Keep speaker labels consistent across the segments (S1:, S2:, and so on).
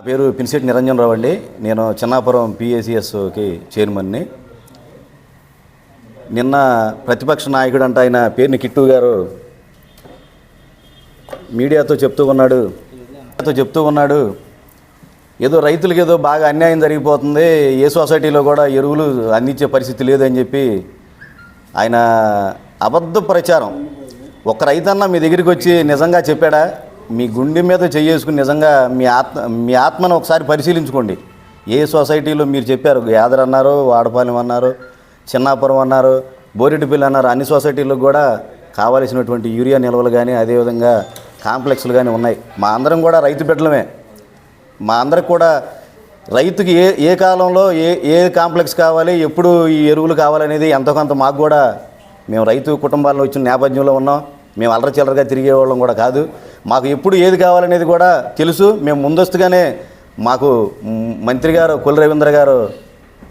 S1: నా పేరు పినిశెట్టి నిరంజన్ రావు అండి. నేను చిన్నాపురం పిఏసిఎస్కి చైర్మన్ని. నిన్న ప్రతిపక్ష నాయకుడు అంట ఆయన పేరుని కిట్టు గారు మీడియాతో చెప్తూ ఉన్నాడు. మీడియాతో చెప్తూ ఉన్నాడు. ఏదో రైతులకు ఏదో బాగా అన్యాయం జరిగిపోతుంది. ఏ సొసైటీలో కూడా ఎరువులు అందించే పరిస్థితి లేదని చెప్పి ఆయన అబద్ధ ప్రచారం. ఒక రైతన్న మీ దగ్గరికి వచ్చి నిజంగా చెప్పాడా? మీ గుండె మీద చేసుకుని నిజంగా మీ ఆత్మ మీ ఆత్మను ఒకసారి పరిశీలించుకోండి. ఏ సొసైటీలో మీరు చెప్పారు యాదర్ అన్నారు వాడపాలెం అన్నారు చిన్నాపురం అన్నారు బోరెడ్డిపల్లి అన్నారు అన్ని సొసైటీలకు కూడా కావలసినటువంటి యూరియా నిల్వలు కానీ అదేవిధంగా కాంప్లెక్స్లు కానీ ఉన్నాయి. మా అందరం కూడా రైతు బిడ్డలమే. మా అందరికి కూడా రైతుకి ఏ ఏ కాలంలో ఏ ఏ కాంప్లెక్స్ కావాలి ఎప్పుడు ఈ ఎరువులు కావాలనేది ఎంతో కొంత మాకు కూడా మేము రైతు కుటుంబాల్లో వచ్చిన నేపథ్యంలో ఉన్నాం. మేము అల్లరి చిల్లరగా తిరిగే వాళ్ళం కూడా కాదు. మాకు ఎప్పుడు ఏది కావాలనేది కూడా తెలుసు. మేము ముందస్తుగానే మాకు మంత్రి గారు కుల రవీంద్ర గారు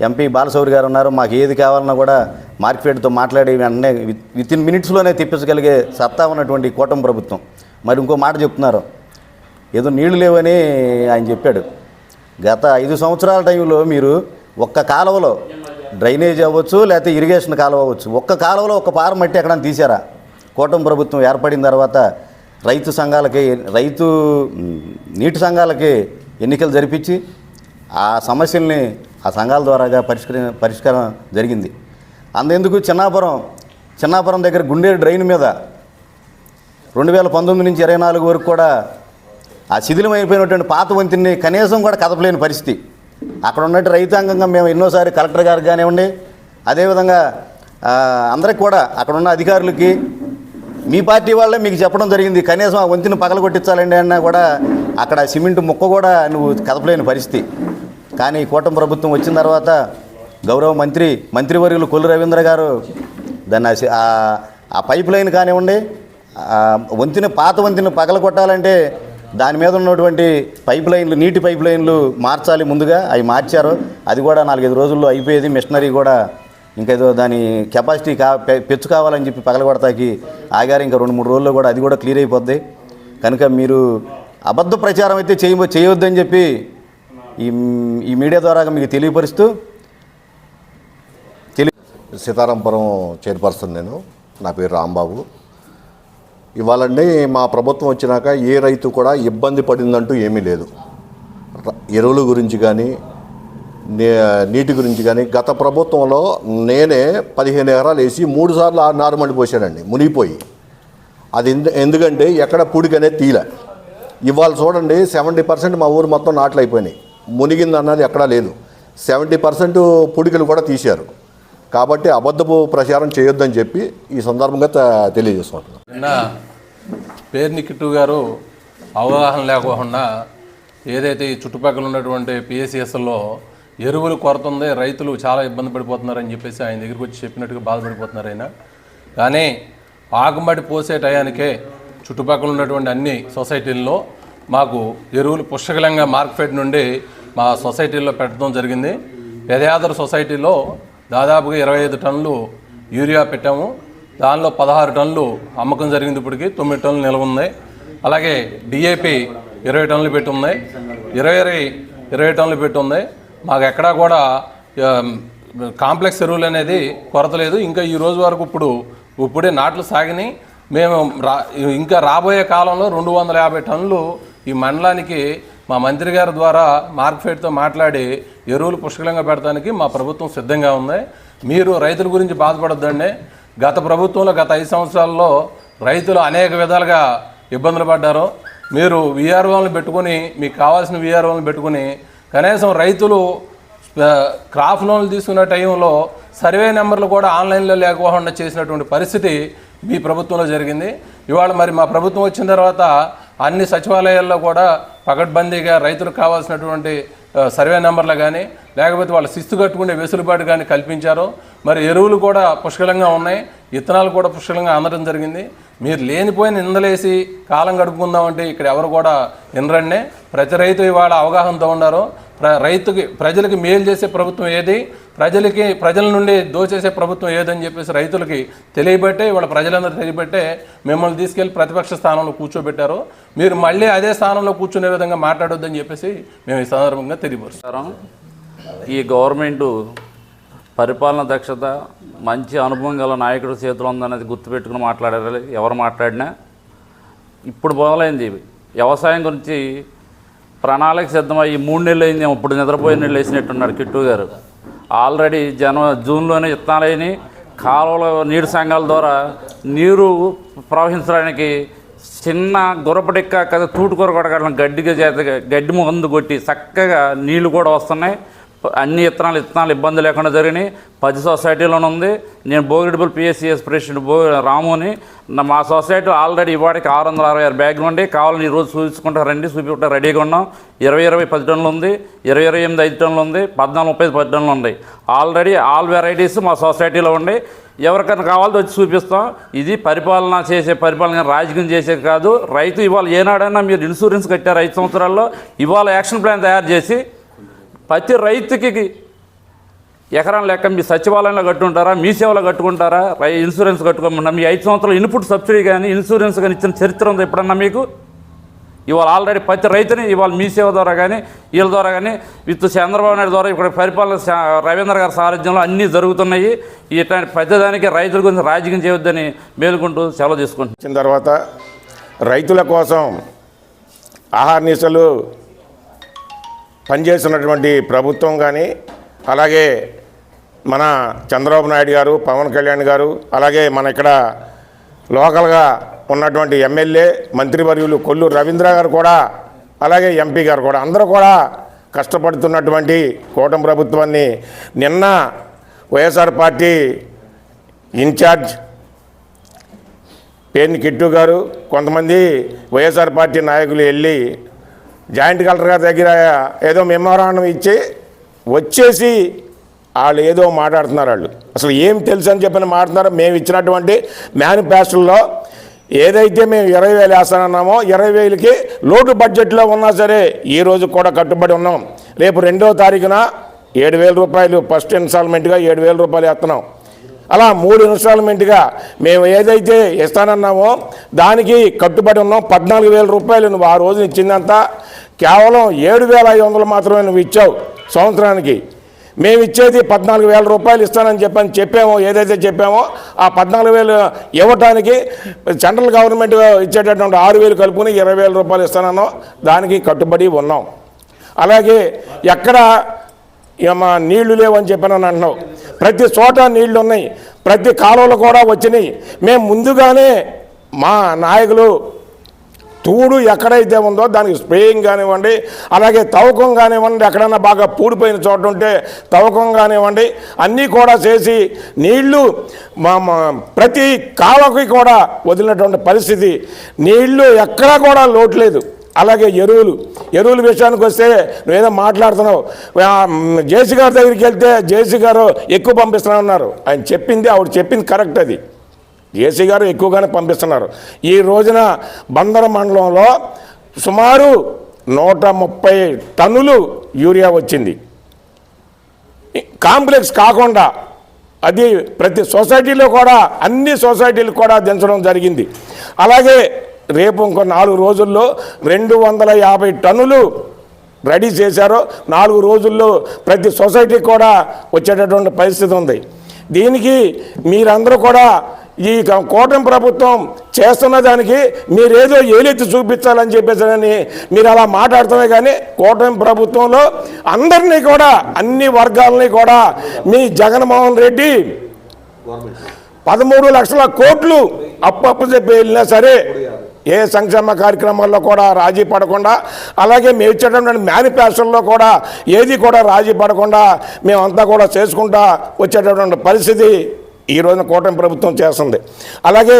S1: ఎంపీ బాలసౌరి గారు ఉన్నారు. మాకు ఏది కావాలన్నా కూడా మార్కెట్తో మాట్లాడి వెంటనే విత్ ఇన్ మినిట్స్లోనే తెప్పించగలిగే సత్తా ఉన్నటువంటి కూటమి ప్రభుత్వం. మరి ఇంకో మాట చెప్తున్నారు. ఏదో నీళ్ళు లేవని ఆయన చెప్పాడు. గత ఐదు సంవత్సరాల టైంలో మీరు ఒక్క కాలువలో డ్రైనేజ్ అవ్వచ్చు లేకపోతే ఇరిగేషన్ కాలువ అవ్వచ్చు. ఒక్క కాలువలో ఒక్క పార మట్టి ఎక్కడ తీసారా కూటమి ప్రభుత్వం ఏర్పడిన తర్వాత రైతు సంఘాలకి రైతు నీటి సంఘాలకి ఎన్నికలు జరిపించి ఆ సమస్యల్ని ఆ సంఘాల ద్వారాగా పరిష్కరి పరిష్కారం జరిగింది. అంతెందుకు చిన్నాపురం చిన్నాపురం దగ్గర గుండె డ్రైన్ మీద రెండు వేల పంతొమ్మిది నుంచి ఇరవై నాలుగు వరకు కూడా ఆ శిథిలమైపోయినటువంటి పాత వంతిని కనీసం కూడా కదపలేని పరిస్థితి. అక్కడ ఉన్నట్టు రైతాంగంగా మేము ఎన్నోసారి కలెక్టర్ గారికి కానివ్వండి అదేవిధంగా అందరికి కూడా అక్కడ ఉన్న అధికారులకి మీ పార్టీ వాళ్ళే మీకు చెప్పడం జరిగింది. కనీసం ఆ వంతిని పగల కొట్టించాలండి అన్నా కూడా అక్కడ సిమెంట్ ముక్క కూడా నువ్వు కదపలేని పరిస్థితి. కానీ కూటమి ప్రభుత్వం వచ్చిన తర్వాత గౌరవ మంత్రి మంత్రివర్యులు కొల్లు రవీంద్ర గారు దాన్ని ఆ పైప్ లైన్ కానివ్వండి వంతిన పాత వంతిని పగల కొట్టాలంటే దాని మీద ఉన్నటువంటి పైప్ లైన్లు నీటి పైప్ లైన్లు మార్చాలి ముందుగా. అవి మార్చారు. అది కూడా నాలుగైదు రోజుల్లో అయిపోయేది. మిషనరీ కూడా ఇంకేదో దాని కెపాసిటీ కా పెచ్చు కావాలని చెప్పి పగలగొడతాకి ఆగారు. ఇంకా రెండు మూడు రోజుల్లో కూడా అది కూడా క్లియర్ అయిపోద్ది. కనుక మీరు అబద్ధ ప్రచారం అయితే చేయ చేయవద్దని చెప్పి ఈ ఈ మీడియా ద్వారా మీకు తెలియపరుస్తూ తెలి
S2: సీతారాంపురం చైర్పర్సన్ నేను. నా పేరు రాంబాబు. ఇవాళండి మా ప్రభుత్వం వచ్చినాక ఏ రైతు కూడా ఇబ్బంది పడిందంటూ ఏమీ లేదు. ఎరువుల గురించి కానీ నీటి గురించి కానీ గత ప్రభుత్వంలో నేనే పదిహేను ఎకరాలు వేసి మూడు సార్లు ఆ నారుమడి పోసానండి మునిగిపోయి. అది ఎందుకంటే ఎక్కడ పూడికనే తీల ఇవాళ చూడండి సెవెంటీ పర్సెంట్ మా ఊరు మొత్తం నాట్లు అయిపోయినాయి. మునిగింది అన్నది ఎక్కడా లేదు. సెవెంటీ పర్సెంట్ పూడికలు కూడా తీశారు. కాబట్టి అబద్ధపు ప్రచారం చేయొద్దని చెప్పి ఈ సందర్భంగా త- తెలియజేసుకుంటున్నాను
S3: నిన్న పేర్ని కిట్టు గారు అవగాహన లేకుండా ఏదైతే ఈ చుట్టుపక్కల ఉన్నటువంటి పిఎస్సిఎస్లో ఎరువులు కొరత ఉంది రైతులు చాలా ఇబ్బంది పడిపోతున్నారని చెప్పేసి ఆయన దగ్గరికి వచ్చి చెప్పినట్టుగా బాధపడిపోతున్నారు ఆయన. కానీ ఆకుమడి పోసే టయానికే చుట్టుపక్కల ఉన్నటువంటి అన్ని సొసైటీల్లో మాకు ఎరువులు పుష్కలంగా మార్కెట్ నుండి మా సొసైటీల్లో పెట్టడం జరిగింది. పెదయాదర సొసైటీలో దాదాపుగా ఇరవై ఐదు టన్నులు యూరియా పెట్టాము. దానిలో పదహారు టన్నులు అమ్మకం జరిగింది ఇప్పటికి తొమ్మిది టన్నులు నిల్వ ఉంది. అలాగే డిఏపి ఇరవై టన్నులు పెట్టి ఉన్నాయి ఇరవై ఇరవై ఇరవై టన్నులు పెట్టి ఉన్నాయి మాకు ఎక్కడా కూడా కాంప్లెక్స్ ఎరువులు అనేది కొరత లేదు. ఇంకా ఈ రోజు వరకు ఇప్పుడు ఇప్పుడే నాట్లు సాగినాయి. మేము రా ఇంకా రాబోయే కాలంలో రెండు వందల యాభై టన్నులు ఈ మండలానికి మా మంత్రి గారి ద్వారా మార్కెట్తో మాట్లాడి ఎరువులు పుష్కలంగా పెడతానికి మా ప్రభుత్వం సిద్ధంగా ఉంది. మీరు రైతుల గురించి బాధపడొద్దండి. గత ప్రభుత్వంలో గత ఐదు సంవత్సరాల్లో రైతులు అనేక విధాలుగా ఇబ్బందులు పడ్డారు. మీరు విఆర్ఓలను పెట్టుకొని మీకు కావాల్సిన విఆర్ఓలను పెట్టుకొని కనీసం రైతులు ఆ, క్రాప్ లోన్లు తీసుకున్న టైంలో సర్వే నెంబర్లు కూడా ఆన్లైన్లో లేకపోకుండా చేసినటువంటి పరిస్థితి మీ ప్రభుత్వంలో జరిగింది. ఇవాళ మరి మా ప్రభుత్వం వచ్చిన తర్వాత అన్ని సచివాలయాల్లో కూడా పకడ్బందీగా రైతులకు కావాల్సినటువంటి సర్వే నెంబర్లు కానీ లేకపోతే వాళ్ళు శిస్తు కట్టుకునే వెసులుబాటు కానీ కల్పించారు. మరి ఎరువులు కూడా పుష్కలంగా ఉన్నాయి. విత్తనాలు కూడా పుష్కలంగా అందడం జరిగింది. మీరు లేనిపోయిన నిందలేసి కాలం గడుపుకుందామంటే ఇక్కడ ఎవరు కూడా వినరండి ప్రతి రైతు ఇవాళ అవగాహనతో ఉన్నారు. రైతుకి ప్రజలకి మేలు చేసే ప్రభుత్వం ఏది? ప్రజలకి ప్రజల నుండి దోచేసే ప్రభుత్వం ఏదని చెప్పేసి రైతులకి తెలియబట్టే ఇవాళ ప్రజలందరూ తెలియబట్టే మిమ్మల్ని తీసుకెళ్ళి ప్రతిపక్ష స్థానంలో కూర్చోబెట్టారు. మీరు మళ్ళీ అదే స్థానంలో కూర్చునే విధంగా మాట్లాడొద్దని చెప్పేసి మేము ఈ సందర్భంగా తెలియపరుస్తాం.
S4: ఈ గవర్నమెంట్ పరిపాలన దక్షత మంచి అనుభవం గల నాయకుడి చేతిలో ఉందనేది గుర్తుపెట్టుకుని మాట్లాడారు. ఎవరు మాట్లాడినా ఇప్పుడు మొదలైంది వ్యవసాయం గురించి ప్రణాళిక సిద్ధమై ఈ మూడు నెలలు అయింది ఇప్పుడు నిద్రపోయిన నెలలు వేసినట్టున్నాడు కిట్టు గారు. ఆల్రెడీ జన జూన్లోనే విత్తనాలైన కాలువల నీటి సంఘాల ద్వారా నీరు ప్రవహించడానికి చిన్న గురపడిక్క కదా తూటుకూర కొడగడం గడ్డిగా చేత గడ్డి మందు కొట్టి చక్కగా నీళ్ళు కూడా వస్తున్నాయి. అన్ని ఇత్తనాలు విత్తనాలు ఇబ్బంది లేకుండా జరిగినాయి. పది సొసైటీలోనే ఉంది. నేను బోగిడిబుల్ పిఎస్సిఎస్ ప్రెసిడెంట్ బో రాముని. మా సొసైటీ ఆల్రెడీ ఇవాడికి ఆరు వందల అరవై ఆరు బ్యాగులు ఉండి కావాలని ఈరోజు చూపించుకుంటా రండి చూపించుకుంటా రెడీగా ఉన్నాం. ఇరవై ఇరవై పది టన్నులు ఉంది. ఇరవై ఇరవై ఎనిమిది ఐదు టన్నులు ఉంది. పద్నాలుగు ముప్పై పది టన్నులు ఉన్నాయి. ఆల్రెడీ ఆల్ వెరైటీస్ మా సొసైటీలో ఉండి ఎవరికైనా కావాలో వచ్చి చూపిస్తాం. ఇది పరిపాలన చేసే పరిపాలన రాజకీయం చేసేది కాదు. రైతు ఇవాళ ఏనాడైనా మీరు ఇన్సూరెన్స్ కట్టారు ఐదు సంవత్సరాల్లో. ఇవాళ యాక్షన్ ప్లాన్ తయారు చేసి ప్రతి రైతుకి ఎకరం లెక్క మీ సచివాలయంలో కట్టుకుంటారా? మీ సేవలో కట్టుకుంటారా? రై ఇన్సూరెన్స్ కట్టుకోమన్నా? మీ ఐదు సంవత్సరాలు ఇన్పుట్ సబ్సిడీ కానీ ఇన్సూరెన్స్ కానీ ఇచ్చిన చరిత్ర ఉంది ఎప్పుడన్నా మీకు? ఇవాళ ఆల్రెడీ ప్రతి రైతుని ఇవాళ మీ సేవ ద్వారా కానీ వీళ్ళ ద్వారా కానీ విత్ చంద్రబాబు నాయుడు ద్వారా ఇక్కడ పరిపాలన రవీంద్ర గారి సారథ్యంలో అన్నీ జరుగుతున్నాయి. ఇట్లాంటి పెద్దదానికి రైతుల గురించి రాజకీయం చేయొద్దని మేలుకుంటూ సెలవు
S5: తీసుకుంటున్నాం. తర్వాత రైతుల కోసం ఆహార నిశలు పనిచేస్తున్నటువంటి ప్రభుత్వం కానీ అలాగే మన చంద్రబాబు నాయుడు గారు పవన్ కళ్యాణ్ గారు అలాగే మన ఇక్కడ లోకల్గా ఉన్నటువంటి ఎమ్మెల్యే మంత్రివర్యులు కొల్లు రవీంద్ర గారు కూడా అలాగే ఎంపీ గారు కూడా అందరూ కూడా కష్టపడుతున్నటువంటి కూటమి ప్రభుత్వాన్ని నిన్న YSR party in-charge Perni Kittu garu కొంతమంది వైఎస్ఆర్ పార్టీ నాయకులు వెళ్ళి జాయింట్ కలెక్టర్ గారి దగ్గర ఏదో మెమోరాండం ఇచ్చి వచ్చేసి వాళ్ళు ఏదో మాట్లాడుతున్నారు వాళ్ళు. అసలు ఏం తెలుసు అని చెప్పని మాట్లాడుతున్నారు. మేము ఇచ్చినటువంటి మేనిఫెస్టోలో ఏదైతే మేము ఇరవై వేలు వేస్తానన్నామో ఇరవై వేలకి లోటు బడ్జెట్లో ఉన్నా సరే ఈ రోజు కూడా కట్టుబడి ఉన్నాం. రేపు రెండో తారీఖున ఏడు వేల రూపాయలు ఫస్ట్ ఇన్స్టాల్మెంట్గా ఏడు వేల రూపాయలు వేస్తున్నాం. అలా మూడు ఇన్స్టాల్మెంట్గా మేము ఏదైతే ఇస్తానన్నామో దానికి కట్టుబడి ఉన్నాం. పద్నాలుగు వేల రూపాయలు నువ్వు ఆ రోజున ఇచ్చిందంతా. కేవలం ఏడు వేల ఐదు వందలు మాత్రమే నువ్వు ఇచ్చావు సంవత్సరానికి. మేము ఇచ్చేది పద్నాలుగు వేల రూపాయలు ఇస్తానని చెప్పని చెప్పామో ఏదైతే చెప్పామో ఆ పద్నాలుగు వేలు ఇవ్వటానికి సెంట్రల్ గవర్నమెంట్ ఇచ్చేటటువంటి ఆరు వేలు కలుపుకుని ఇరవై వేల రూపాయలు ఇస్తానన్నాం. దానికి కట్టుబడి ఉన్నాం. అలాగే ఎక్కడ ఏమా నీళ్ళు లేవని చెప్పానని అంటున్నావు. ప్రతి చోట నీళ్ళు ఉన్నాయి ప్రతి కాలువలు కూడా వచ్చినాయి. మేము ముందుగానే మా నాయకులు తూడు ఎక్కడైతే ఉందో దానికి స్ప్రేయింగ్ కానివ్వండి అలాగే తవ్వకం కానివ్వండి ఎక్కడైనా బాగా పూడిపోయిన చోట ఉంటే తవ్వకం కానివ్వండి అన్నీ కూడా చేసి నీళ్ళు మా మా ప్రతి కాలకి కూడా వదిలినటువంటి పరిస్థితి. నీళ్ళు ఎక్కడా కూడా లోటు లేదు. అలాగే ఎరువులు. ఎరువుల విషయానికి వస్తే నువ్వేదో మాట్లాడుతున్నావు. జేసీ గారి దగ్గరికి వెళ్తే జేసీ గారు ఎక్కువ పంపిస్తున్నా ఉన్నారు ఆయన చెప్పింది ఆవిడ చెప్పింది కరెక్ట్ అది. జేసీ గారు ఎక్కువగానే పంపిస్తున్నారు. ఈ రోజున బందర మండలంలో సుమారు నూట ముప్పై టన్నులు యూరియా వచ్చింది. కాంప్లెక్స్ కాకుండా అది ప్రతి సొసైటీలో కూడా అన్ని సొసైటీలు కూడా దించడం జరిగింది. అలాగే రేపు ఇంకో నాలుగు రోజుల్లో రెండు వందల యాభై టన్నులు రెడీ చేశారు నాలుగు రోజుల్లో ప్రతి సొసైటీకి కూడా వచ్చేటటువంటి పరిస్థితి ఉంది. దీనికి మీరందరూ కూడా ఈ కూటమి ప్రభుత్వం చేస్తున్న దానికి మీరేదో ఏలెత్తి చూపించాలని చెప్పేసి మీరు అలా మాట్లాడతామే కానీ కూటమి ప్రభుత్వంలో అందరినీ కూడా అన్ని వర్గాలని కూడా మీ జగన్మోహన్ రెడ్డి పదమూడు లక్షల కోట్లు అప్పప్పు చెప్పి వెళ్ళినా సరే ఏ సంక్షేమ కార్యక్రమాల్లో కూడా రాజీ పడకుండా అలాగే మేము ఇచ్చేటటువంటి మేనిఫెస్టోల్లో కూడా ఏది కూడా రాజీ పడకుండా మేమంతా కూడా చేసుకుంటా వచ్చేటటువంటి పరిస్థితి ఈ రోజున కూటమి ప్రభుత్వం చేస్తుంది. అలాగే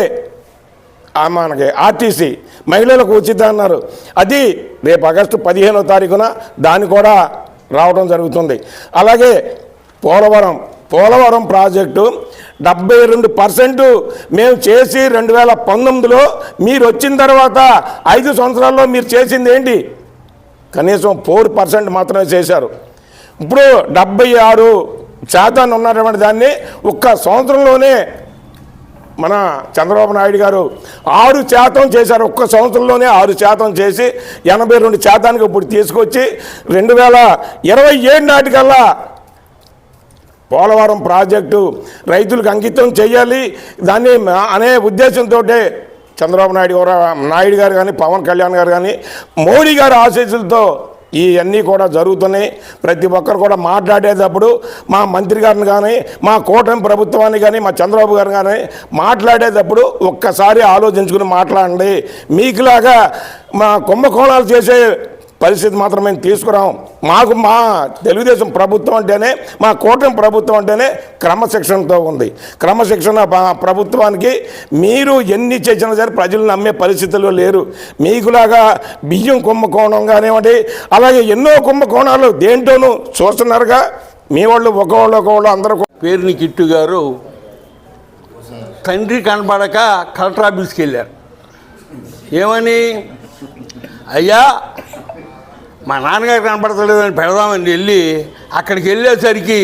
S5: మనకి ఆర్టీసీ మహిళలకు ఉచిత అన్నారు. అది రేపు ఆగస్టు పదిహేనో తారీఖున దాన్ని కూడా రావడం జరుగుతుంది. అలాగే పోలవరం పోలవరం ప్రాజెక్టు డెబ్బై రెండు పర్సెంట్ మేము చేసి రెండు వేల పంతొమ్మిదిలో మీరు వచ్చిన తర్వాత ఐదు సంవత్సరాల్లో మీరు చేసింది ఏంటి? కనీసం ఫోర్ పర్సెంట్ మాత్రమే చేశారు. ఇప్పుడు డెబ్బై ఆరు శాతాన్ని ఉన్నటువంటి దాన్ని ఒక్క సంవత్సరంలోనే మన చంద్రబాబు నాయుడు గారు ఆరు శాతం చేశారు. ఒక్క సంవత్సరంలోనే ఆరు శాతం చేసి ఎనభై రెండు శాతానికి ఇప్పుడు తీసుకొచ్చి రెండు వేల ఇరవై ఏడు నాటికల్లా పోలవరం ప్రాజెక్టు రైతులకు అంకితం చేయాలి. దాన్ని అనే ఉద్దేశంతో చంద్రబాబు నాయుడు గారు నాయుడు గారు కానీ పవన్ కళ్యాణ్ గారు కానీ మోడీ గారి ఆశీస్సులతో ఇవన్నీ కూడా జరుగుతున్నాయి. ప్రతి ఒక్కరు కూడా మాట్లాడేటప్పుడు మా మంత్రి గారిని కానీ మా కూటమి ప్రభుత్వాన్ని కానీ మా చంద్రబాబు గారు కానీ మాట్లాడేటప్పుడు ఒక్కసారి ఆలోచించుకుని మాట్లాడండి. మీకులాగా మా కుంభకోణాలు చేసే పరిస్థితి మాత్రం మేము తీసుకురాం మాకు మా తెలుగుదేశం ప్రభుత్వం అంటేనే మా కూటమి ప్రభుత్వం అంటేనే క్రమశిక్షణతో ఉంది. క్రమశిక్షణ ప్రభుత్వానికి మీరు ఎన్ని చేసినా సరే ప్రజలు నమ్మే పరిస్థితుల్లో లేరు. మీకులాగా బియ్యం కుంభకోణం కానివ్వండి అలాగే ఎన్నో కుంభకోణాలు దేంట్లోనూ చూస్తున్నారుగా. మీ వాళ్ళు ఒకవాళ్ళు ఒకవాళ్ళు అందరూ
S6: పేరుని కిట్టు గారు తండ్రి కనబడక కలెక్టర్ ఆఫీస్కి వెళ్ళారు. ఏమని? అయ్యా మా నాన్నగారు కనపడతలేదని పెడదామని వెళ్ళి అక్కడికి వెళ్ళేసరికి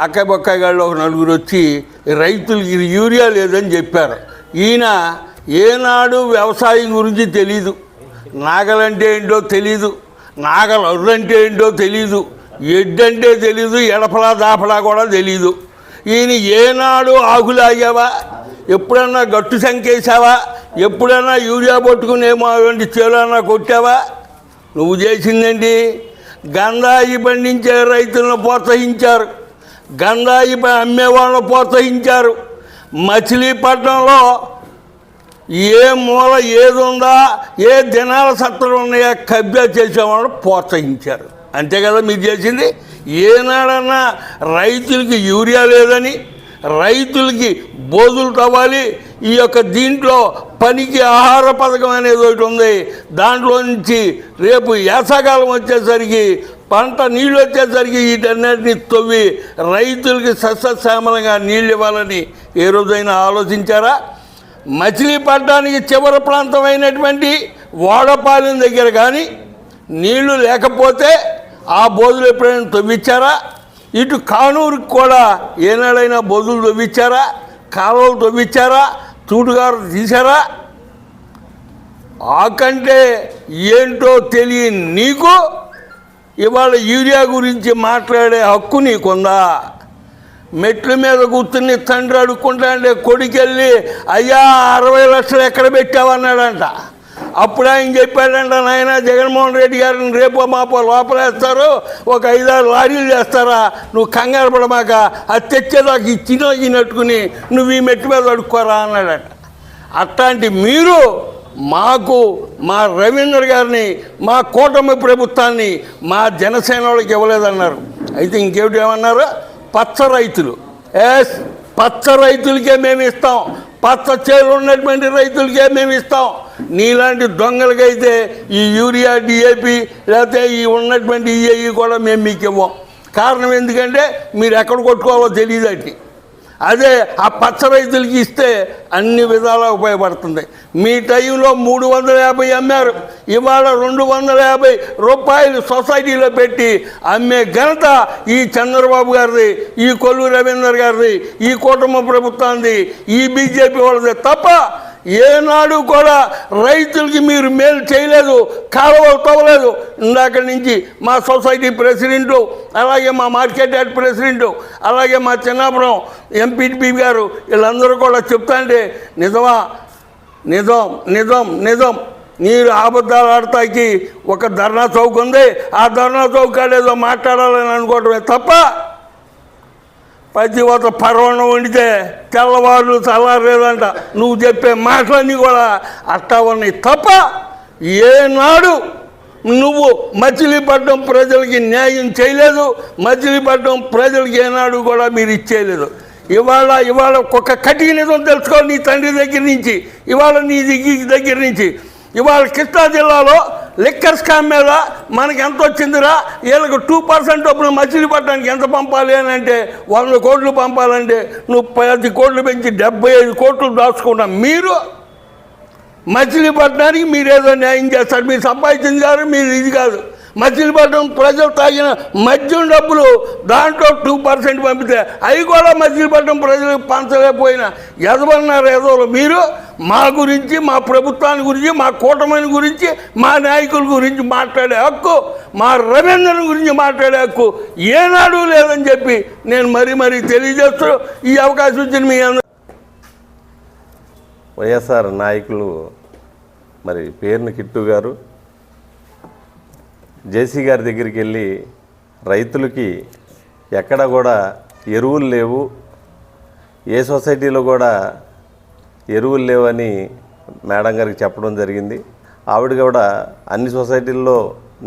S6: అక్క బొక్కాయి గాళ్ళు ఒక నలుగురు వచ్చి రైతులకి యూరియా లేదని చెప్పారు. ఈయన ఏనాడు వ్యవసాయం గురించి తెలీదు. నాగలంటే ఏంటో తెలీదు. నాగలు అర్రంటే ఏంటో తెలీదు. ఎడ్డంటే తెలీదు. ఎడపలా దాపలా కూడా తెలీదు. ఈయన ఏనాడు ఆకులాగావా ఎప్పుడన్నా గట్టు సంకేసావా ఎప్పుడన్నా యూరియా పట్టుకునేమో అటువంటి చేలన్నా కొట్టావా? నువ్వు చేసిందండి గంధాయి పండించే రైతులను ప్రోత్సహించారు. గంధాయి అమ్మే వాళ్ళను ప్రోత్సహించారు. మచిలీపట్నంలో ఏ మూల ఏది ఉందా ఏ దినాల సత్తలు ఉన్నాయా కబ్జా చేసేవాళ్ళు ప్రోత్సహించారు. అంతే కదా మీరు చేసింది? ఏనాడన్నా రైతులకి యూరియా లేదని రైతులకి బోధులు తవ్వాలి ఈ యొక్క దీంట్లో పనికి ఆహార పథకం అనేది ఒకటి ఉంది. దాంట్లో నుంచి రేపు యాసకాలం వచ్చేసరికి పంట నీళ్ళు వచ్చేసరికి వీటన్నిటిని తవ్వి రైతులకి సస్యశ్యామలంగా నీళ్ళు ఇవ్వాలని ఏ రోజైనా ఆలోచించారా? మచిలీపట్నానికి చివరి ప్రాంతమైనటువంటి వాడపాలెం దగ్గర కానీ నీళ్ళు లేకపోతే ఆ బోధులు ఎప్పుడైనా తవ్వించారా? ఇటు కానూరుకి కూడా ఏనాడైనా బొద్దులు తవ్వించారా కాలువలు తవ్వించారా తూటుగారు తీశారా? ఆకంటే ఏంటో తెలియని నీకు ఇవాళ యూరియా గురించి మాట్లాడే హక్కు నీకుందా? మెట్ల మీద కూర్చుని తండ్రి అడుక్కుంటా అంటే కొడుకెళ్ళి అయ్యా అరవై లక్షలు ఎక్కడ పెట్టావన్నాడంట? అప్పుడు ఆయన చెప్పాడంట నాయన జగన్మోహన్ రెడ్డి గారిని రేపు మాపో లోపలేస్తారు. ఒక ఐదారు లారీలు చేస్తారా? నువ్వు కంగారు పడమాక అది తెచ్చేదాకా ఈ చిన్న నట్టుకుని నువ్వు ఈ మెట్టు మీద అడుక్కోరా అన్నాడట. అట్లాంటి మీరు మాకు మా రవీంద్ర గారిని మా కూటమి ప్రభుత్వాన్ని మా జనసేన వాళ్ళకి ఇవ్వలేదన్నారు. అయితే ఇంకేమిటి ఏమన్నారు? పచ్చ రైతులు. ఎస్ పచ్చ రైతులకే మేము ఇస్తాం పచ్చ చేలు ఉన్నటువంటి రైతులకే మేము ఇస్తాం? నీలాంటి దొంగలకైతే ఈ యూరియా డిఏపి లేకపోతే ఈ ఉన్నటువంటి ఈఏఈ కూడా మేము మీకు ఇవ్వం. కారణం ఎందుకంటే మీరు ఎక్కడ కొట్టుకోవాలో తెలియదండి అదే ఆ పచ్చ రైతులకి ఇస్తే అన్ని విధాలా ఉపయోగపడుతుంది. మీ టైంలో మూడు వందల యాభై అమ్మారు. ఇవాళ రెండు వందల యాభై రూపాయలు సొసైటీలో పెట్టి అమ్మే ఘనత ఈ చంద్రబాబు గారిది ఈ కొల్లు రవీందర్ గారిది ఈ కుటుంబ ప్రభుత్వాన్ని ఈ బీజేపీ వాళ్ళది తప్ప ఏనాడు కూడా రైతులకి మీరు మేలు చేయలేదు కాలువలు తవ్వలేదు. ఇందాక నుంచి మా సొసైటీ ప్రెసిడెంటు అలాగే మా మార్కెట్ యార్డ్ ప్రెసిడెంటు అలాగే మా చిన్నాపురం ఎంపీటీపీ గారు వీళ్ళందరూ కూడా చెప్తాంటే నిజమా? నిజం నిజం నిజం. మీరు అబద్ధాలు ఆడతాకి ఒక ధర్నా చౌక్ ఉంది. ఆ ధర్నా చౌక్ కాడేదో మాట్లాడాలని అనుకోవటమే తప్ప ప్రతి ఒక్క పర్వణం వండితే తెల్లవారు తెల్లారేదంట నువ్వు చెప్పే మాటలన్నీ కూడా అట్టా ఉన్నాయి తప్ప ఏనాడు నువ్వు మచిలీపట్నం ప్రజలకి న్యాయం చేయలేదు. మచిలీపట్నం ప్రజలకి ఏనాడు కూడా మీరు ఇచ్చేయలేదు. ఇవాళ ఇవాళ ఒక్కొక్క కటిక నిజం తెలుసుకో నీ తండ్రి దగ్గర నుంచి. ఇవాళ నీ దిగి దగ్గర నుంచి. ఇవాళ కృష్ణా జిల్లాలో లిక్కర్ స్కామ్ మీద మనకి ఎంత వచ్చిందిరా? వీళ్ళకి టూ పర్సెంట్ అప్పుడు మచిలీపట్నానికి ఎంత పంపాలి అని అంటే వంద కోట్లు పంపాలంటే నువ్వు పది కోట్లు పెంచి డెబ్బై ఐదు కోట్లు దాచుకున్నా మీరు మచిలీపట్నానికి మీరు ఏదో న్యాయం చేస్తారు. మీరు సంపాదించింది కాదు మీరు ఇది కాదు. మచిలీపట్నం ప్రజలు తాగిన మద్యం డబ్బులు దాంట్లో టూ పర్సెంట్ పంపితే అవి కూడా మచిలీపట్నం ప్రజలకు పంచలేకపోయిన ఎదవన్నారు ఎదవలు మీరు మా గురించి మా ప్రభుత్వాన్ని గురించి మా కూటమిని గురించి మా నాయకుల గురించి మాట్లాడే హక్కు మా రవీంద్రన్ గురించి మాట్లాడే హక్కు ఏనాడు లేదని చెప్పి నేను మరీ మరీ తెలియజేస్తూ ఈ అవకాశం ఇచ్చిన మీ అందరూ
S7: వైఎస్ఆర్ నాయకులు మరి పేరుని కిట్టు గారు జేసీ గారి దగ్గరికి వెళ్ళి రైతులకి ఎక్కడ కూడా ఎరువులు లేవు ఏ సొసైటీలో కూడా ఎరువులు లేవని మేడం గారికి చెప్పడం జరిగింది. ఆవిడ కూడా అన్ని సొసైటీల్లో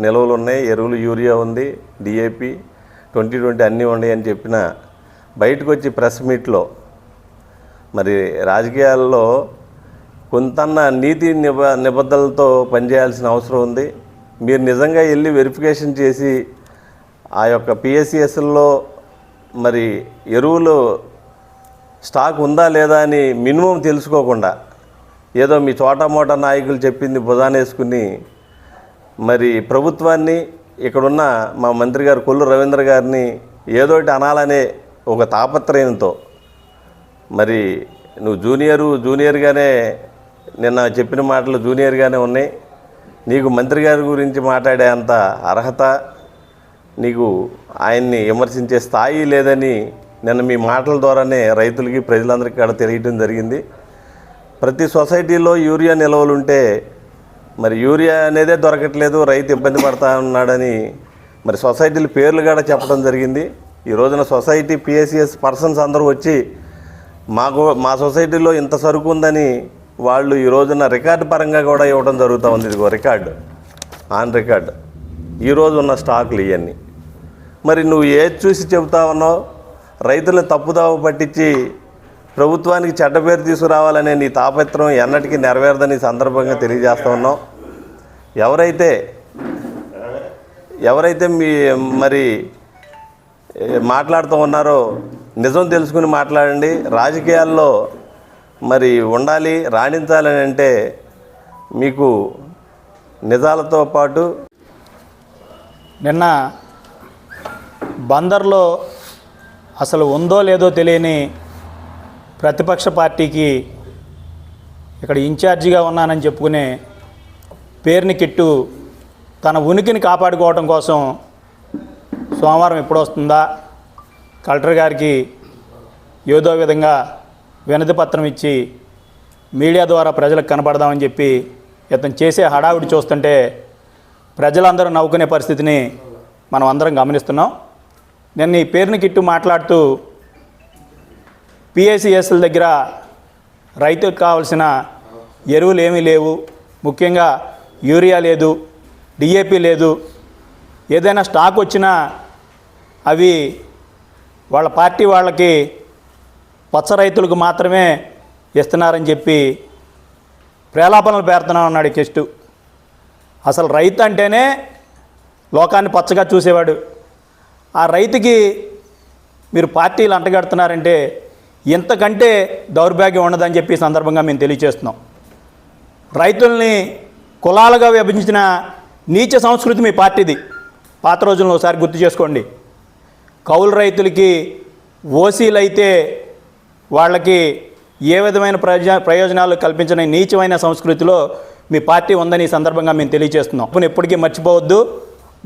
S7: నిల్వలు ఉన్నాయి ఎరువులు యూరియా ఉంది డిఏపి ట్వంటీ ట్వంటీ అన్నీ ఉన్నాయి అని చెప్పిన బయటకు వచ్చి ప్రెస్ మీట్లో మరి రాజకీయాల్లో కొంతన్న నీతి నిబ నిబద్ధలతో పనిచేయాల్సిన అవసరం ఉంది. మీరు నిజంగా వెళ్ళి వెరిఫికేషన్ చేసి ఆ యొక్క పిఎస్సిఎస్లో మరి ఎరువులు స్టాక్ ఉందా లేదా అని మినిమం తెలుసుకోకుండా ఏదో మీ చోటా నాయకులు చెప్పింది భుజానేసుకుని మరి ప్రభుత్వాన్ని ఇక్కడున్న మా మంత్రి గారు కొల్లు రవీంద్ర గారిని ఏదోటి అనాలనే ఒక తాపత్రయంతో మరి నువ్వు జూనియరు జూనియర్గానే నిన్న చెప్పిన మాటలు జూనియర్గానే ఉన్నాయి. నీకు మంత్రి గారి గురించి మాట్లాడే అంత అర్హత నీకు ఆయన్ని విమర్శించే స్థాయి లేదని నిన్న మీ మాటల ద్వారానే రైతులకి ప్రజలందరికీ కూడా తెలియటం జరిగింది. ప్రతి సొసైటీలో యూరియా నిల్వలు ఉంటే మరి యూరియా అనేదే దొరకట్లేదు రైతు ఇబ్బంది పడతా ఉన్నాడని మరి సొసైటీల పేర్లు కూడా చెప్పడం జరిగింది. ఈ రోజున సొసైటీ పిఎస్సిఎస్ పర్సన్స్ అందరూ వచ్చి మాకు మా సొసైటీలో ఇంత సరుకు ఉందని వాళ్ళు ఈ రోజున రికార్డు పరంగా కూడా ఇవ్వడం జరుగుతూ ఉంది. ఇదిగో రికార్డు. On record. ఈరోజు ఉన్న స్టాకులు ఇవన్నీ మరి నువ్వు ఏది చూసి చెబుతా ఉన్నావు? రైతులను తప్పుదావ పట్టించి ప్రభుత్వానికి చెడ్డ పేరు తీసుకురావాలనే నీ తాపత్రం ఎన్నటికీ నెరవేరదని సందర్భంగా తెలియజేస్తూ ఉన్నాం ఎవరైతే ఎవరైతే మీ మరి మాట్లాడుతూ ఉన్నారో నిజం తెలుసుకుని మాట్లాడండి. రాజకీయాల్లో మరి ఉండాలి రాణించాలని అంటే మీకు నిజాలతో పాటు
S8: నిన్న బందర్లో అసలు ఉందో లేదో తెలియని ప్రతిపక్ష పార్టీకి ఇక్కడ ఇన్ఛార్జిగా ఉన్నానని చెప్పుకునే పేరుని కిట్టు తన ఉనికిని కాపాడుకోవడం కోసం సోమవారం ఎప్పుడు వస్తుందా? కలెక్టర్ గారికి ఏదో విధంగా వినతి పత్రం ఇచ్చి మీడియా ద్వారా ప్రజలకు కనబడదామని చెప్పి ఇతను చేసే హడావిడి చూస్తుంటే ప్రజలందరూ నవ్వుకునే పరిస్థితిని మనం అందరం గమనిస్తున్నాం. నేను ఈ పేరుని కిట్టు మాట్లాడుతూ పిఏసిఎస్ల దగ్గర రైతుకు కావాల్సిన ఎరువులు ఏమీ లేవు. ముఖ్యంగా యూరియా లేదు డిఏపి లేదు. ఏదైనా స్టాక్ వచ్చినా అవి వాళ్ళ పార్టీ వాళ్ళకి పచ్చ రైతులకు మాత్రమే ఇస్తున్నారని చెప్పి ప్రేలాపనలు పేరుతున్నాం అన్నాడు కెస్టు అసలు రైతు అంటేనే లోకాన్ని పచ్చగా చూసేవాడు. ఆ రైతుకి మీరు పార్టీలు అంటగడుతున్నారంటే ఇంతకంటే దౌర్భాగ్యం ఉండదని చెప్పి సందర్భంగా మేము తెలియచేస్తున్నాం. రైతుల్ని కులాలుగా విభజించిన నీచ సంస్కృతి మీ పార్టీది. పాత రోజులను ఒకసారి గుర్తు చేసుకోండి. కౌలు రైతులకి ఓసీలు అయితే వాళ్ళకి ఏ విధమైన ప్రయోజ ప్రయోజనాలు కల్పించిన నీచమైన సంస్కృతిలో మీ పార్టీ ఉందని ఈ సందర్భంగా మేము తెలియజేస్తున్నాం. ఇప్పుడు ఎప్పటికీ మర్చిపోవద్దు.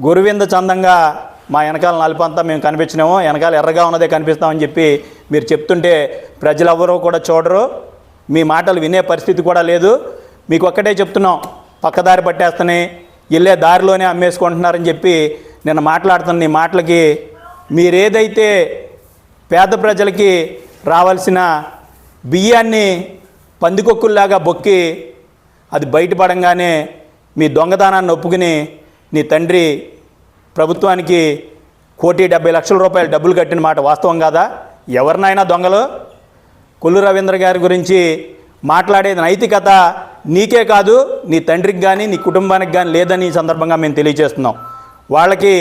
S8: గురువింద చందంగా మా వెనకాల నలుపంతా మేము కనిపించినాము. వెనకాల ఎర్రగా ఉన్నదే కనిపిస్తామని చెప్పి మీరు చెప్తుంటే ప్రజలు ఎవరూ కూడా చూడరు. మీ మాటలు వినే పరిస్థితి కూడా లేదు. మీకు ఒక్కటే చెప్తున్నాం. పక్కదారి పట్టేస్తని వెళ్ళే దారిలోనే అమ్మేసుకుంటున్నారని చెప్పి నేను మాట్లాడుతున్న నీ మాటలకి మీరేదైతే పేద ప్రజలకి రావాల్సిన బియ్యాన్ని పందికొక్కుల్లాగా బొక్కి అది బయటపడంగానే మీ దొంగదానాన్ని ఒప్పుకుని నీ తండ్రి ప్రభుత్వానికి కోటి డెబ్బై లక్షల రూపాయలు డబ్బులు కట్టిన మాట వాస్తవం కాదా? ఎవరినైనా దొంగలు? కొల్లు రవీంద్ర గారి గురించి మాట్లాడేది నైతికత నీకే కాదు నీ తండ్రికి కానీ నీ కుటుంబానికి కానీ లేదని ఈ సందర్భంగా మేము తెలియజేస్తున్నాం. వాళ్ళకి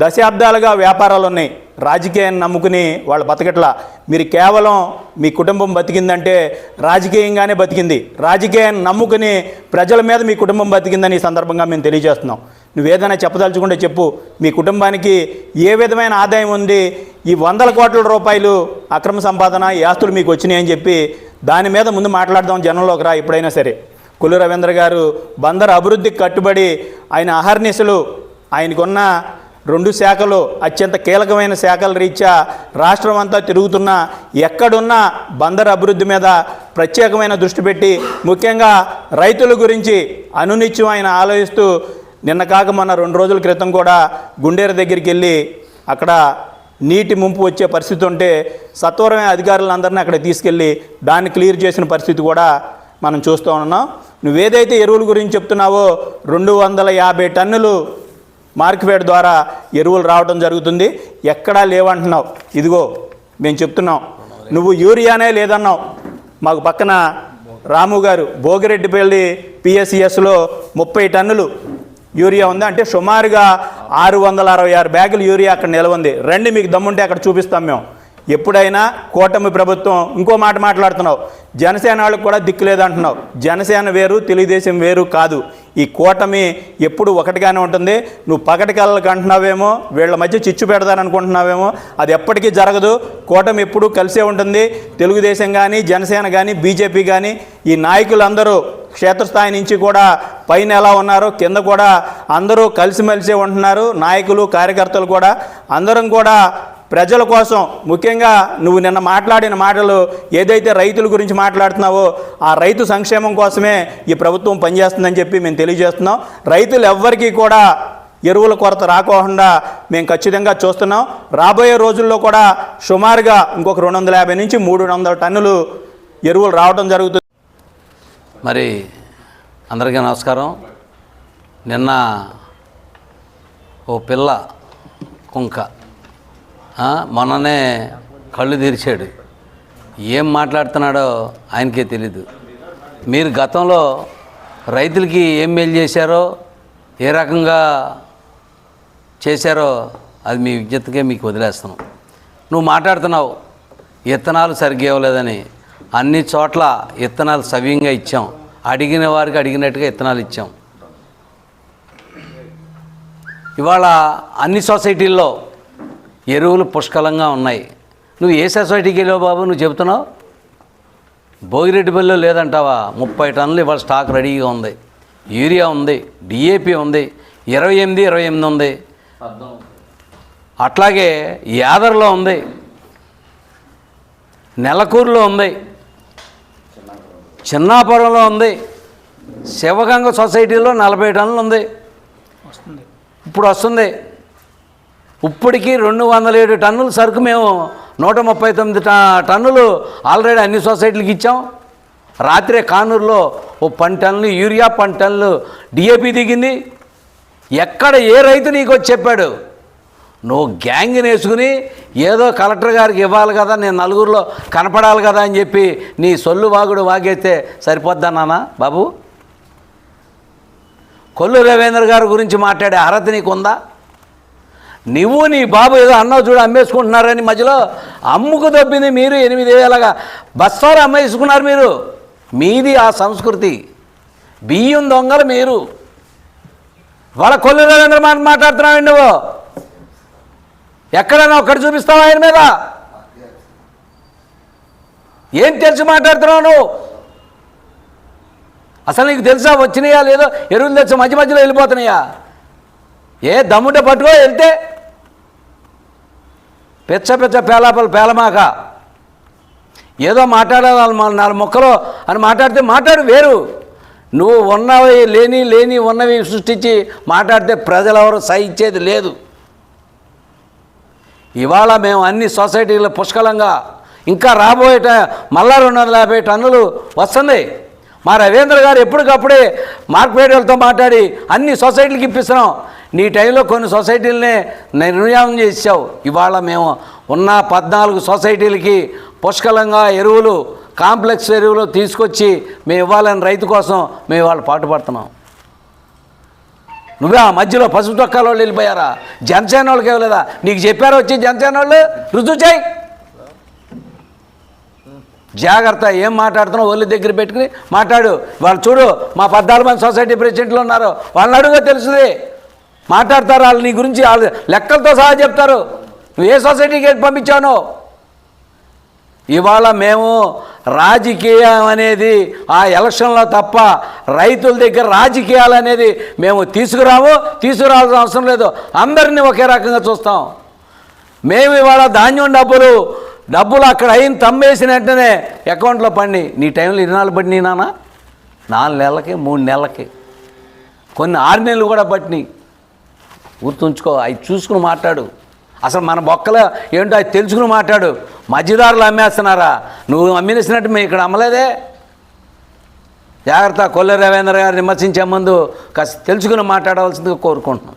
S8: దశాబ్దాలుగా వ్యాపారాలు ఉన్నాయి. రాజకీయాన్ని నమ్ముకుని వాళ్ళు బతకట్లా. మీరు కేవలం మీ కుటుంబం బతికిందంటే రాజకీయంగానే బతికింది. రాజకీయాన్ని నమ్ముకుని ప్రజల మీద మీ కుటుంబం బతికిందని ఈ సందర్భంగా మేము తెలియజేస్తున్నాం. నువ్వేదైనా చెప్పదలుచుకుంటే చెప్పు. మీ కుటుంబానికి ఏ విధమైన ఆదాయం ఉంది? ఈ వందల కోట్ల రూపాయలు అక్రమ సంపాదన ఈ ఆస్తులు మీకు వచ్చినాయని చెప్పి దాని మీద ముందు మాట్లాడదాం జనంలోకి రా ఎప్పుడైనా సరే. కులు రవీంద్ర గారు బందర్ అభివృద్ధికి కట్టుబడి ఆయన అహర్నిశలు ఆయనకున్న రెండు శాఖలు అత్యంత కీలకమైన శాఖల రీత్యా రాష్ట్రం అంతా తిరుగుతున్న ఎక్కడున్నా బందర్ అభివృద్ధి మీద ప్రత్యేకమైన దృష్టి పెట్టి ముఖ్యంగా రైతుల గురించి అనునిత్యం ఆయన ఆలోచిస్తూ నిన్న కాక మొన్న రెండు రోజుల క్రితం కూడా గుండేరు దగ్గరికి వెళ్ళి అక్కడ నీటి ముంపు వచ్చే పరిస్థితి ఉంటే సత్వరమైన అధికారులందరినీ అక్కడ తీసుకెళ్ళి దాన్ని క్లియర్ చేసిన పరిస్థితి కూడా మనం చూస్తూ ఉన్నాం. నువ్వేదైతే ఎరువుల గురించి చెప్తున్నావో రెండు వందల యాభై టన్నులు మార్కెట్ ద్వారా ఎరువులు రావడం జరుగుతుంది. ఎక్కడా లేవంటున్నావు. ఇదిగో మేము చెప్తున్నాం. నువ్వు యూరియానే లేదన్నావు. మాకు పక్కన రాము గారు భోగిరెడ్డిపల్లి పిఎస్సిఎస్లో ముప్పై టన్నులు యూరియా ఉంది. అంటే సుమారుగా ఆరు వందల అరవై ఆరు బ్యాగులు యూరియా అక్కడ నిలవంది. ఉంది రండి మీకు దమ్ముంటే అక్కడ చూపిస్తాం మేము. ఎప్పుడైనా కూటమి ప్రభుత్వం ఇంకో మాట మాట్లాడుతున్నావు. జనసేన వాళ్ళకి కూడా దిక్కు లేదంటున్నావు. జనసేన వేరు తెలుగుదేశం వేరు కాదు. ఈ కూటమి ఎప్పుడు ఒకటిగానే ఉంటుంది. నువ్వు పగటి కళ్ళకి అంటున్నావేమో వీళ్ళ మధ్య చిచ్చు పెడతాననుకుంటున్నావేమో అది ఎప్పటికీ జరగదు. కూటమి ఎప్పుడు కలిసే ఉంటుంది. తెలుగుదేశం కానీ జనసేన కానీ బీజేపీ కానీ ఈ నాయకులందరూ క్షేత్రస్థాయి నుంచి కూడా పైన ఎలా ఉన్నారో కింద కూడా అందరూ కలిసిమెలిసే ఉంటున్నారు. నాయకులు కార్యకర్తలు కూడా అందరం కూడా ప్రజల కోసం ముఖ్యంగా నువ్వు నిన్న మాట్లాడిన మాటలు ఏదైతే రైతుల గురించి మాట్లాడుతున్నావో ఆ రైతు సంక్షేమం కోసమే ఈ ప్రభుత్వం పనిచేస్తుందని చెప్పి మేము తెలియజేస్తున్నాం. రైతులు ఎవ్వరికీ కూడా ఎరువుల కొరత రాకోకుండా మేము ఖచ్చితంగా చూస్తున్నాం. రాబోయే రోజుల్లో కూడా సుమారుగా ఇంకొక రెండు వందల యాభై నుంచి మూడు వందల టన్నులు ఎరువులు రావడం జరుగుతుంది.
S9: మరి అందరికీ నమస్కారం. నిన్న ఓ పిల్ల కుంక మొన్ననే కళ్ళు తెరిచాడు. ఏం మాట్లాడుతున్నాడో ఆయనకే తెలీదు. మీరు గతంలో రైతులకి ఏం మేలు చేశారో ఏ రకంగా చేశారో అది మీ విజ్ఞతకే మీకు వదిలేస్తున్నాం. నువ్వు మాట్లాడుతున్నావు ఇత్తనాలు సరిగ్గా ఇవ్వలేదని. అన్ని చోట్ల ఇత్తనాలు సవ్యంగా ఇచ్చాం. అడిగిన వారికి అడిగినట్టుగా ఇత్తనాలు ఇచ్చాం. ఇవాళ అన్ని సొసైటీల్లో ఎరువులు పుష్కలంగా ఉన్నాయి. నువ్వు ఏ సొసైటీకి వెళ్ళావు బాబు? నువ్వు చెబుతున్నావు? భోగిరెడ్డిపల్లిలో లేదంటావా? ముప్పై టన్నులు ఇవాళ స్టాక్ రెడీగా ఉంది. యూరియా ఉంది. డిఏపి ఉంది. ఇరవై ఎనిమిది ఇరవై ఎనిమిది ఉంది. అట్లాగే యాదర్లో ఉంది. నెలకూరులో ఉంది. చిన్నాపురంలో ఉంది. శివగంగ సొసైటీలో నలభై టన్నులు ఉంది. ఇప్పుడు వస్తుంది. ఇప్పటికీ రెండు వందల ఏడు టన్నుల సరుకు మేము నూట ముప్పై తొమ్మిది టన్నులు ఆల్రెడీ అన్ని సొసైటీలకు ఇచ్చాం. రాత్రే కానూరులో ఓ పని టన్నులు యూరియా పని టన్నులు డిఏపి దిగింది. ఎక్కడ ఏ రైతు నీకు వచ్చి చెప్పాడు? నువ్వు గ్యాంగ్ని వేసుకుని ఏదో కలెక్టర్ గారికి ఇవ్వాలి కదా నేను నలుగురిలో కనపడాలి కదా అని చెప్పి నీ సొల్లు వాగుడు వాగేస్తే సరిపోద్దా నాన్న బాబు? కొల్లు రవీంద్ర గారి గురించి మాట్లాడే అర్హత నీకుందా? నువ్వు నీ బాబు ఏదో అన్నావు చూడు అమ్మేసుకుంటున్నారని మధ్యలో అమ్ముకు దొబ్బింది మీరు ఎనిమిది వేలగా బస్తాలు అమ్మేసుకున్నారు మీరు. మీది ఆ సంస్కృతి. బియ్యం దొంగలు మీరు. వాళ్ళ కొల్లు రవీంద్ర మాట్లాడుతున్నావు నువ్వు. ఎక్కడైనా ఒక్కడ చూపిస్తావా ఆయన మీద? ఏం తెలిసి మాట్లాడుతున్నావు నువ్వు? అసలు నీకు తెలుసా వచ్చినాయా లేదో? ఎరువులు తెచ్చి మధ్య మధ్యలో వెళ్ళిపోతున్నాయా? ఏ దమ్ముంటే పట్టుకో వెళ్తే పిచ్చ పిచ్చ పేలాపలు పేలమాక. ఏదో మాట్లాడాలి నాలుగు నాలుగు మొక్కలు అని మాట్లాడితే మాట్లాడు వేరు. నువ్వు ఉన్నవి లేని లేని ఉన్నవి సృష్టించి మాట్లాడితే ప్రజలు ఎవరు సహించేది లేదు. ఇవాళ మేము అన్ని సొసైటీలో పుష్కలంగా ఇంకా రాబోయే మళ్ళా రెండు వందల యాభై టన్నులు వస్తుంది. మా రవీంద్ర గారు ఎప్పటికప్పుడే వాళ్ళతో మాట్లాడి అన్ని సొసైటీలకు ఇప్పిస్తున్నాం. నీ టైంలో కొన్ని సొసైటీలనే నిర్ణయం చేసావు ఇవాళ మేము ఉన్న పద్నాలుగు సొసైటీలకి పుష్కలంగా ఎరువులు కాంప్లెక్స్ ఎరువులు తీసుకొచ్చి మేము ఇవ్వాలని రైతు కోసం మేము ఇవాళ పాటుపడుతున్నాం నువ్వే ఆ మధ్యలో పసుపు తొక్కాల వాళ్ళు వెళ్ళిపోయారా? జనసేన వాళ్ళకి ఇవ్వలేదా? నీకు చెప్పారు వచ్చి జనసేన వాళ్ళు? రుజువు చేయి. జాగ్రత్త ఏం మాట్లాడుతున్నావు? ఒళ్ళు దగ్గర పెట్టుకుని మాట్లాడు. వాళ్ళు చూడు మా పద్నాలుగు మంది సొసైటీ ప్రెసిడెంట్లు ఉన్నారు. వాళ్ళని అడుగు తెలుసుది. మాట్లాడతారు వాళ్ళు నీ గురించి వాళ్ళు లెక్కలతో సహా చెప్తారు. నువ్వు ఏ సొసైటీకి పంపించానో? ఇవాళ మేము రాజకీయం అనేది ఆ ఎలక్షన్లో తప్ప రైతుల దగ్గర రాజకీయాలు అనేది మేము తీసుకురాము తీసుకురావాల్సిన అవసరం లేదు. అందరినీ ఒకే రకంగా చూస్తాం. మేము ఇవాళ ధాన్యం డబ్బులు డబ్బులు అక్కడ అయిన తమ్మేసిన వెంటనే అకౌంట్లో పడినాయి నీ టైంలో ఇరవై పడినాయి నాన్న? నాలుగు నెలలకి మూడు నెలలకి. కొన్ని ఆరు నెలలు కూడా పట్టినాయి. గుర్తుంచుకో అవి చూసుకుని మాట్లాడు. అసలు మన బొక్కలు ఏంటో అది తెలుసుకుని మాట్లాడు. మధ్యదారులు అమ్మేస్తున్నారా? నువ్వు అమ్మినేసినట్టు మేము ఇక్కడ అమ్మలేదే. జాగ్రత్త కొల్ల రవీంద్ర గారు విమర్శించే ముందు కాస్త తెలుసుకుని మాట్లాడవలసిందిగా కోరుకుంటున్నాం.